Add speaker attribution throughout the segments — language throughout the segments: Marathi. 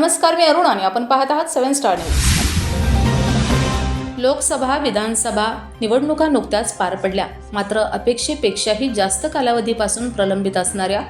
Speaker 1: नमस्कार मी अरुण आणि आपण पाहत आहात seven star news Lok Sabha Vidhan Sabha निवडणुका नुकत्याच पार पडल्या. मात्र अपेक्षेपेक्षाही जास्त कालावधीपासून प्रलंबित असणाऱ्या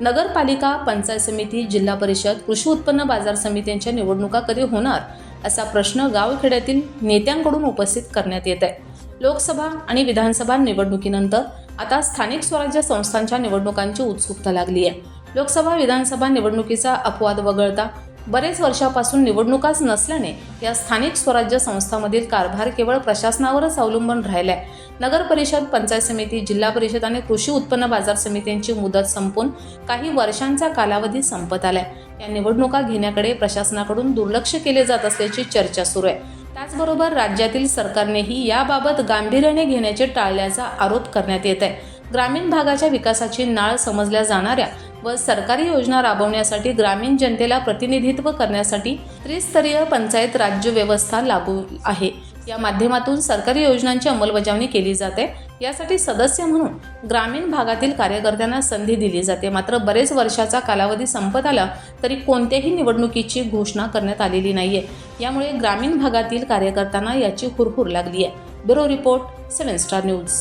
Speaker 1: नगरपालिका पंचायत समिती जिल्हा परिषद कृषी उत्पन्न बाजार समित्यांच्या निवडणुका कधी होणार असा प्रश्न गावखेड्यातील नेत्यांकडून उपस्थित करण्यात येत आहे. लोकसभा आणि विधानसभा निवडणुकीनंतर आता स्थानिक स्वराज्य संस्थांच्या निवडणुकांची उत्सुकता लागली आहे. लोकसभा विधानसभा निवडणुकीचा अपवाद वगळता बरेच वर्षापासून निवडणुकाच नसल्याने या स्थानिक स्वराज्य संस्थांमधील कारभार केवळ प्रशासनावरच अवलंबून राहिलाय. नगर परिषद पंचायत समिती जिल्हा परिषद आणि कृषी उत्पन्न बाजार समित्यांची मुदत संपून काही वर्षांचा कालावधी संपत आलाय. या निवडणुका घेण्याकडे प्रशासनाकडून दुर्लक्ष केले जात असल्याची चर्चा सुरू आहे. त्याचबरोबर राज्यातील सरकारनेही याबाबत गांभीर्याने घेण्याचे टाळल्याचा आरोप करण्यात येत आहे. ग्रामीण भागाच्या विकासाची नाळ समजल्या जाणाऱ्या व सरकारी योजना राबवण्यासाठी ग्रामीण जनतेला प्रतिनिधित्व करण्यासाठी त्रिस्तरीय पंचायत राज्य व्यवस्था लागू आहे. या माध्यमातून सरकारी योजनांची अंमलबजावणी केली जाते. यासाठी सदस्य म्हणून ग्रामीण भागातील कार्यकर्त्यांना संधी दिली जाते. मात्र बरेच वर्षाचा कालावधी संपत आला तरी कोणत्याही निवडणुकीची घोषणा करण्यात आलेली नाहीये. यामुळे ग्रामीण भागातील कार्यकर्त्यांना याची हुरहुर लागली आहे bureau report seven star news.